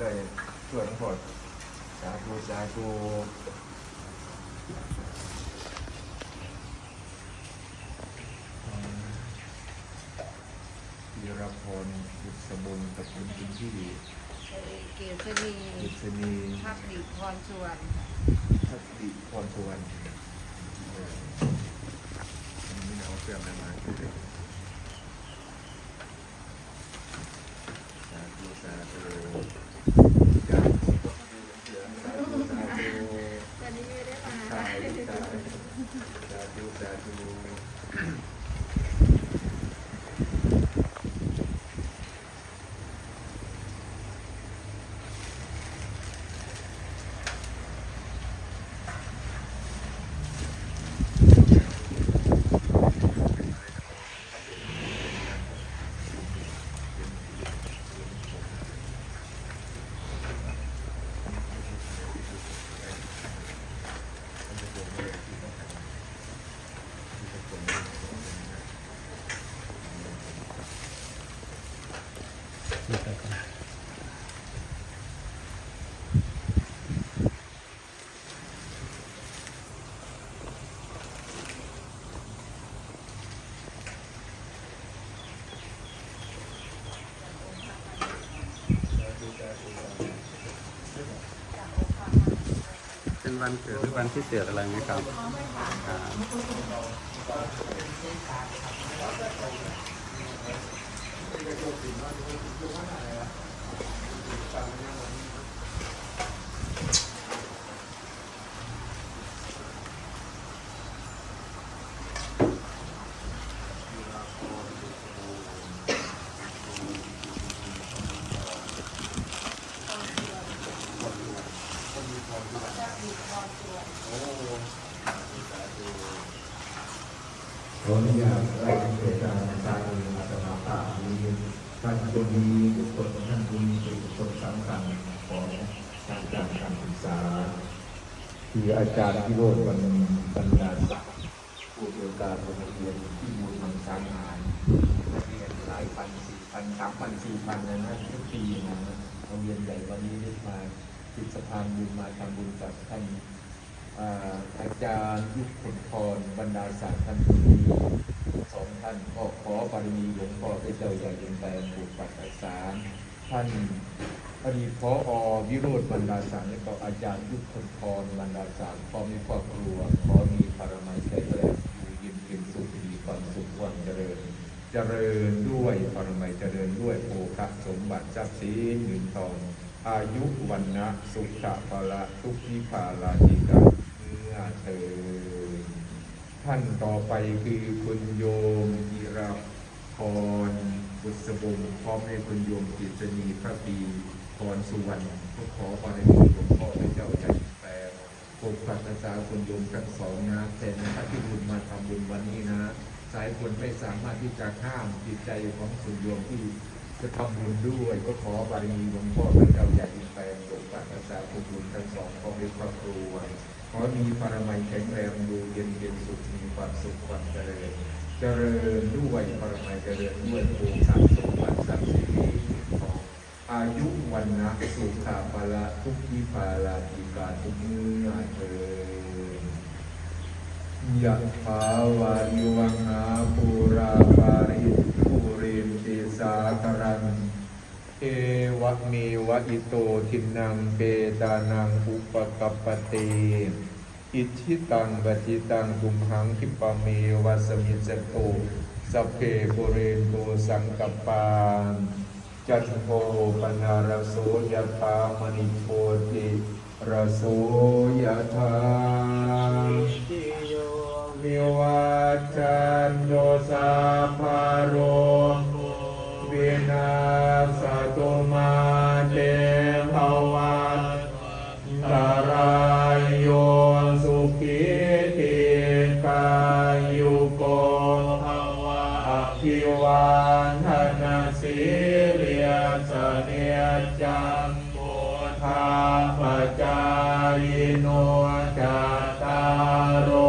ได้ช่วยทั้งหมดสาธุสาธุวีรพรบุษบงตระกูลคุณที่เกษณีบุษณีพักดีพรชวนทักษิพรสุวรรณเอออันนี้เอาเสื่อมอะไรมาคือสาธุสาธุสาธุสาธุสาธุ ตอนนี้ไม่ได้มา สาธุสา ธุ สาธุสาธุสาธุเป็นวันเกิดหรือวันที่เกิดอะไรไหมครับอ่า ขออนุญาตไล่เหตุการณ์การเงินอาตมาภาพนี้ ท่านคนนี้บุคคลท่านนี้เป็นบุคคลสำคัญของการจัดการศึกษา คืออาจารย์พิโรธวันบรรดาศักดิ์ผู้เกี่ยวกับโรงเรียนที่มูลมังสางานเรียนหลายพันสี่พันสามพันสี่พันนะนะทุกปีนะโรงเรียนใหญ่วันนี้ได้มาติดสะพานบุญมาทำบุญกับท่าน จารย์ยุคผลพรบรรดาศักดิ์ท่านผู้นี้สองท่านก็ขอบารมีหลวงพ่อพระเจ้าใหญ่ยังแปลงปลูกปักษาสารท่านอดีตพออวิโรธบรรดาศักดิ์และก็อาจารย์ยุคผลพรบรรดาศักดิ์พอมมีครอบครัวขอมีปรมัยแข็งแรงอยู่ยินเป็นสุขดีความสุขความเจริญเจริญด้วยปรมัยเจริญด้วยโภคสมบัติทรัพย์สินเงินทอง อายุวันนะสุขะภละทุกขิภาลาจิกา เมื่อเถิดท่านต่อไปคือคุณโยมจิราพรบุษบงพร้อมในคุณโยมกิจนีพระปีพรสุวรรณก็ขอปารมีหลวงพ่อพระเจ้าใจแปลปกปักรักษาคุณโยมทั้งสองนะแต่พระที่บุญมาทำบุญวันนี้นะ สายบุญไม่สามารถที่จะห้ามจิตใจของคุณโยมที่ จะทำบุญด้วยก็ขอบารมีหลวงพ่อพระเจ้าใหญ่ดินแปลงปกปักรักษาคุบุญทั้งสองของในครอบครัวขอมีปรมัยแข็งแรงดูเย็นเย็นสุขมีความสุขความเจริญเจริญด้วยปรมัยเจริญด้วยภูมิสามสมบัติสามสิริของอายุวันนะสุขาภาละทุกขีภาลาติกาทุกเมื่อเถิดยะถาวาริวังหาปูราปาริ ปุเรนติสาคารังเอวะเมวะอิโตทินังเปตานังอุปกัปปติอิชิตังปฏิตังกุมหังคิปะเมวะสมิจจโตสัพเพปุเรนโตสังกปปาจันโทปนารโสยะธามณิโพติระโสยะธาิวานธนาสิเลียสเนจังปุถาปจายโนจตาโร